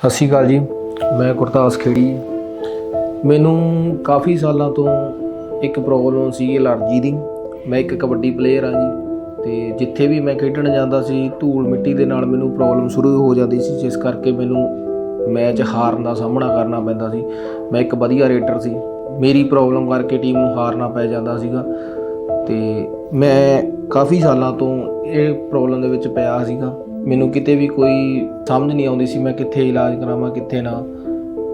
ਸਤਿ ਸ਼੍ਰੀ ਅਕਾਲ ਜੀ, ਮੈਂ ਗੁਰਦਾਸ ਖੇੜੀ। ਮੈਨੂੰ ਕਾਫੀ ਸਾਲਾਂ ਤੋਂ ਇੱਕ ਪ੍ਰੋਬਲਮ ਸੀ ਐਲਰਜੀ ਦੀ। ਮੈਂ ਇੱਕ ਕਬੱਡੀ ਪਲੇਅਰ ਆ ਜੀ, ਤੇ ਜਿੱਥੇ ਵੀ ਮੈਂ ਖੇਡਣ ਜਾਂਦਾ ਸੀ, ਧੂਲ ਮਿੱਟੀ ਦੇ ਨਾਲ ਮੈਨੂੰ ਪ੍ਰੋਬਲਮ ਸ਼ੁਰੂ ਹੋ ਜਾਂਦੀ ਸੀ, ਜਿਸ ਕਰਕੇ ਮੈਨੂੰ ਮੈਚ ਹਾਰਨ ਦਾ ਸਾਹਮਣਾ ਕਰਨਾ ਪੈਂਦਾ ਸੀ। ਮੈਂ ਇੱਕ ਵਧੀਆ ਰੇਟਰ ਸੀ। ਮੇਰੀ ਪ੍ਰੋਬਲਮ ਕਰਕੇ ਟੀਮ ਨੂੰ ਹਾਰਨਾ ਪੈ ਜਾਂਦਾ ਸੀਗਾ। ਤੇ ਮੈਂ ਕਾਫੀ ਸਾਲਾਂ ਤੋਂ ਇਹ ਪ੍ਰੋਬਲਮ ਦੇ ਵਿੱਚ ਪਿਆ ਸੀਗਾ। ਮੈਨੂੰ ਕਿਤੇ ਵੀ ਕੋਈ ਸਮਝ ਨਹੀਂ ਆਉਂਦੀ ਸੀ ਮੈਂ ਕਿੱਥੇ ਇਲਾਜ ਕਰਾਵਾਂ, ਕਿੱਥੇ ਨਾ।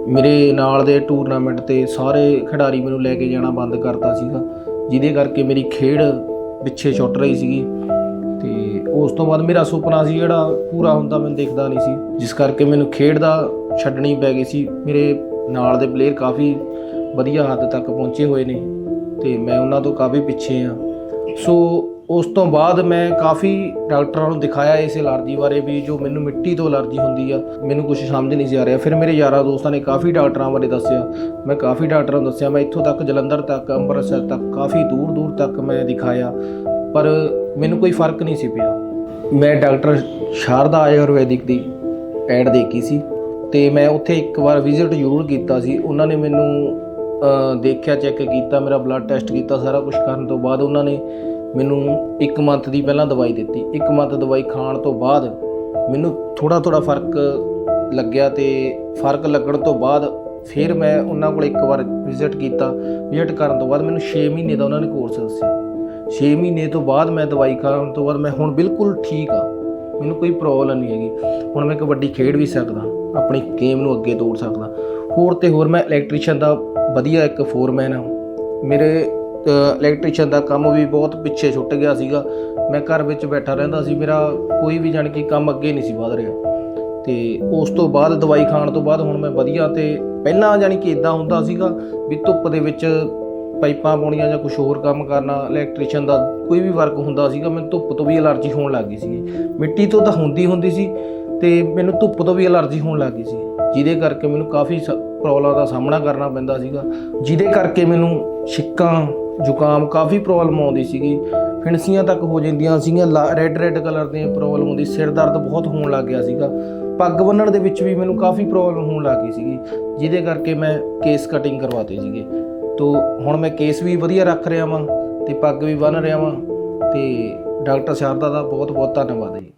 ਮੇਰੇ ਨਾਲ ਦੇ ਟੂਰਨਾਮੈਂਟ ਤੇ ਸਾਰੇ ਖਿਡਾਰੀ ਮੈਨੂੰ ਲੈ ਕੇ ਜਾਣਾ ਬੰਦ ਕਰਤਾ ਸੀਗਾ, ਜਿਹਦੇ ਕਰਕੇ ਮੇਰੀ ਖੇਡ ਪਿੱਛੇ ਛੁੱਟ ਰਹੀ ਸੀਗੀ। ਤੇ ਉਸ ਤੋਂ ਬਾਅਦ ਮੇਰਾ ਸੁਪਨਾ ਸੀ ਜਿਹੜਾ ਪੂਰਾ ਹੁੰਦਾ ਮੈਨੂੰ ਦੇਖਦਾ ਨਹੀਂ ਸੀ। ਜਿਸ ਕਰਕੇ ਮੈਨੂੰ ਖੇਡ ਦਾ ਛੱਡਣੀ ਪੈ ਗਈ ਸੀ। ਮੇਰੇ ਨਾਲ ਦੇ ਪਲੇਅਰ ਕਾਫੀ ਵਧੀਆ ਹੱਦ ਤੱਕ ਪਹੁੰਚੇ ਹੋਏ ਨੇ ਤੇ ਮੈਂ ਉਹਨਾਂ ਤੋਂ ਕਾਫੀ ਪਿੱਛੇ ਆ ਸੋ ਉਸ ਤੋਂ ਬਾਅਦ ਮੈਂ ਕਾਫੀ ਡਾਕਟਰਾਂ ਨੂੰ ਦਿਖਾਇਆ ਇਸ ਐਲਰਜੀ ਬਾਰੇ ਵੀ, ਜੋ ਮੈਨੂੰ ਮਿੱਟੀ ਤੋਂ ਐਲਰਜੀ ਹੁੰਦੀ ਆ। ਮੈਨੂੰ ਕੁਝ ਸਮਝ ਨਹੀਂ ਸੀ ਆ ਰਿਹਾ। ਫਿਰ ਮੇਰੇ ਯਾਰਾਂ ਦੋਸਤਾਂ ਨੇ ਕਾਫੀ ਡਾਕਟਰਾਂ ਬਾਰੇ ਦੱਸਿਆ। ਮੈਂ ਕਾਫੀ ਡਾਕਟਰਾਂ ਨੂੰ ਦੱਸਿਆ। ਮੈਂ ਇੱਥੋਂ ਤੱਕ, ਜਲੰਧਰ ਤੱਕ, ਅੰਮ੍ਰਿਤਸਰ ਤੱਕ, ਕਾਫੀ ਦੂਰ ਦੂਰ ਤੱਕ ਮੈਂ ਦਿਖਾਇਆ। ਪਰ ਮੈਨੂੰ ਕੋਈ ਫ਼ਰਕ ਨਹੀਂ ਸੀ ਪਿਆ। ਮੈਂ ਡਾਕਟਰ ਸ਼ਾਰਦਾ ਆਯੁਰਵੈਦਿਕ ਦੀ ਐਡ ਦੇਖੀ ਸੀ ਤੇ ਮੈਂ ਉੱਥੇ ਇੱਕ ਵਾਰ ਵਿਜ਼ਿਟ ਜ਼ਰੂਰ ਕੀਤਾ ਸੀ। ਉਹਨਾਂ ਨੇ ਮੈਨੂੰ ਦੇਖਿਆ, ਚੈੱਕ ਕੀਤਾ, ਮੇਰਾ ਬਲੱਡ ਟੈਸਟ ਕੀਤਾ, ਸਾਰਾ ਕੁਝ ਕਰਨ ਤੋਂ ਬਾਅਦ ਉਹਨਾਂ ਨੇ ਮੈਨੂੰ 1 ਮੰਥ ਦੀ ਪਹਿਲਾਂ ਦਵਾਈ ਦਿੱਤੀ। 1 ਮੰਥ ਦਵਾਈ ਖਾਣ ਤੋਂ ਬਾਅਦ ਮੈਨੂੰ ਥੋੜਾ ਥੋੜਾ ਫ਼ਰਕ ਲੱਗਿਆ ਤੇ ਫ਼ਰਕ ਲੱਗਣ ਤੋਂ ਬਾਅਦ ਫਿਰ ਮੈਂ ਉਹਨਾਂ ਕੋਲ ਇੱਕ ਵਾਰ ਵਿਜ਼ਿਟ ਕੀਤਾ। ਵਿਜ਼ਿਟ ਕਰਨ ਤੋਂ ਬਾਅਦ ਮੈਨੂੰ 6 ਮਹੀਨੇ ਦਾ ਉਹਨਾਂ ਨੇ ਕੋਰਸ ਦੱਸਿਆ। 6 ਮਹੀਨੇ ਤੋਂ ਬਾਅਦ ਮੈਂ ਦਵਾਈ ਖਾਣ ਤੋਂ ਬਾਅਦ ਮੈਂ ਹੁਣ ਬਿਲਕੁਲ ਠੀਕ ਆ ਮੈਨੂੰ ਕੋਈ ਪ੍ਰੋਬਲਮ ਨਹੀਂ ਹੈਗੀ। ਹੁਣ ਮੈਂ ਕਬੱਡੀ ਖੇਡ ਵੀ ਸਕਦਾ, ਆਪਣੀ ਗੇਮ ਨੂੰ ਅੱਗੇ ਤੋੜ ਸਕਦਾ। ਹੋਰ ਤੇ ਹੋਰ ਮੈਂ ਇਲੈਕਟ੍ਰੀਸ਼ੀਅਨ ਦਾ ਵਧੀਆ ਇੱਕ ਫੋਰਮੈਨ ਆ ਮੇਰੇ ਇਲੈਕਟ੍ਰੀਸ਼ੀਅਨ ਦਾ ਕੰਮ ਵੀ ਬਹੁਤ ਪਿੱਛੇ ਛੁੱਟ ਗਿਆ ਸੀਗਾ। ਮੈਂ ਘਰ ਵਿੱਚ ਬੈਠਾ ਰਹਿੰਦਾ ਸੀ, ਮੇਰਾ ਕੋਈ ਵੀ ਜਾਣੀ ਕਿ ਕੰਮ ਅੱਗੇ ਨਹੀਂ ਸੀ ਵਧ ਰਿਹਾ। ਤੇ ਉਸ ਤੋਂ ਬਾਅਦ ਦਵਾਈ ਖਾਣ ਤੋਂ ਬਾਅਦ ਹੁਣ ਮੈਂ ਵਧੀਆ ਤੇ ਪਹਿਲਾਂ ਜਾਣੀ ਕਿ ਇਦਾਂ ਹੁੰਦਾ ਸੀਗਾ ਵੀ ਧੁੱਪ ਦੇ ਵਿੱਚ ਪਾਈਪਾਂ ਪਾਉਣੀਆਂ ਜਾਂ ਕੁਝ ਹੋਰ ਕੰਮ ਕਰਨਾ ਇਲੈਕਟ੍ਰੀਸ਼ੀਅਨ ਦਾ ਕੋਈ ਵੀ ਵਰਕ ਹੁੰਦਾ ਸੀਗਾ, ਮੈਨੂੰ ਧੁੱਪ ਤੋਂ ਵੀ ਅਲਰਜੀ ਹੋਣ ਲੱਗ ਗਈ ਸੀ ਮਿੱਟੀ ਤੋਂ ਤਾਂ ਹੁੰਦੀ ਹੁੰਦੀ ਸੀ ਤੇ ਮੈਨੂੰ ਧੁੱਪ ਤੋਂ ਵੀ ਅਲਰਜੀ ਹੋਣ ਲੱਗ ਗਈ ਸੀ। ਜਿਹਦੇ ਕਰਕੇ ਮੈਨੂੰ ਕਾਫੀ ਪ੍ਰੋਬਲਮਾਂ ਦਾ ਸਾਹਮਣਾ ਕਰਨਾ ਪੈਂਦਾ ਸੀਗਾ। ਜਿਹਦੇ ਕਰਕੇ ਮੈਨੂੰ ਛਿੱਕਾਂ ਜ਼ੁਕਾਮ ਕਾਫੀ ਪ੍ਰੋਬਲਮ ਆਉਂਦੀ ਸੀਗੀ। ਫਿਣਸੀਆਂ ਤੱਕ ਹੋ ਜਾਂਦੀਆਂ ਸੀਗੀਆਂ ਰੈੱਡ ਰੈੱਡ ਕਲਰ ਦੀਆਂ ਪ੍ਰੋਬਲਮ ਆਉਂਦੀ, ਸਿਰ ਦਰਦ ਬਹੁਤ ਹੋਣ ਲੱਗ ਗਿਆ ਸੀਗਾ। ਪੱਗ ਬੰਨਣ ਦੇ ਵਿੱਚ ਵੀ ਮੈਨੂੰ ਕਾਫੀ ਪ੍ਰੋਬਲਮ ਹੋਣ ਲੱਗ ਗਈ ਸੀਗੀ, ਜਿਹਦੇ ਕਰਕੇ ਮੈਂ ਕੇਸ ਕਟਿੰਗ ਕਰਵਾਤੇ ਸੀਗੇ। ਤੋ, ਹੁਣ ਮੈਂ ਕੇਸ ਵੀ ਵਧੀਆ ਰੱਖ ਰਿਹਾ ਵਾਂ ਤੇ ਪੱਗ ਵੀ ਬੰਨ ਰਿਹਾ ਵਾਂ ਤੇ ਡਾਕਟਰ ਸ਼ਾਰਦਾ ਦਾ ਬਹੁਤ ਬਹੁਤ ਧੰਨਵਾਦ ਹੈ ਜੀ।